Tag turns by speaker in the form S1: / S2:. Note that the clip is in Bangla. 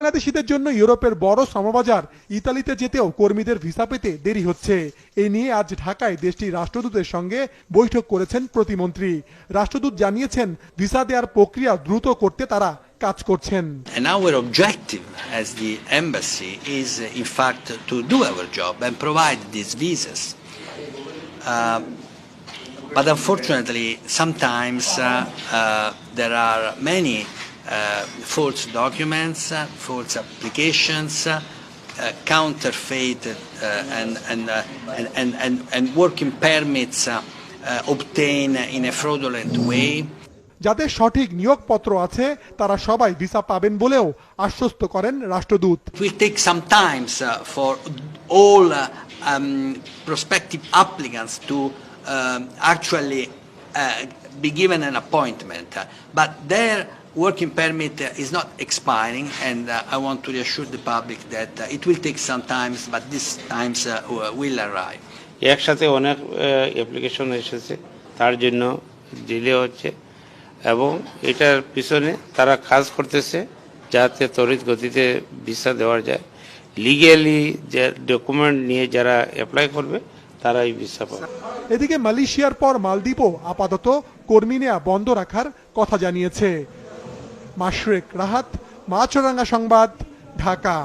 S1: বাংলাদেশিদের জন্য ইউরোপের বড় শ্রমবাজার ইতালিতে যেতেও কর্মীদের ভিসা পেতে দেরি হচ্ছে। এই নিয়ে আজ ঢাকায় দেশটির রাষ্ট্রদূতের সঙ্গে বৈঠক করেছেন প্রতিমন্ত্রী। রাষ্ট্রদূত জানিয়েছেন ভিসা দেওয়ার প্রক্রিয়া দ্রুত করতে তারা কাজ করছেন।
S2: And our objective as the embassy is, in fact, to do our job and provide these visas. Uh, but unfortunately, sometimes uh, uh, there are many false documents, uh, false applications, uh, uh, counterfeit uh, and, and, uh, and, and, and, and working permits uh, uh, obtained in a fraudulent way.
S1: যাদের সঠিক নিয়োগপত্র আছে তারা সবাই ভিসা পাবেন বলেও আশ্বস্ত করেন রাষ্ট্রদূত
S2: It will take some time uh, for all uh, um, prospective applicants to um, actually uh, be given an appointment, Uh, but their working permit uh, is not expiring, and uh, I want to reassure the public that uh, it will take some time, but these times uh, will arrive.
S3: একসাথে অনেক অ্যাপ্লিকেশন এসেছে তার জন্য ডিলে হচ্ছে এবং এটার পিছনে তারা কাজ করতেছে যাতে তড়িৎ গতিতে ভিসা দেওয়া যায়। লিগেলি যে ডকুমেন্ট নিয়ে যারা অ্যাপ্লাই করবে তারাই ভিসা পাবে।
S1: এদিকে মালয়েশিয়ার পর মালদ্বীপও আপাতত কর্মী নেয়া বন্ধ রাখার কথা জানিয়েছে। মাশরেক। রাহাত মাছরাঙ্গা সংবাদ ঢাকা।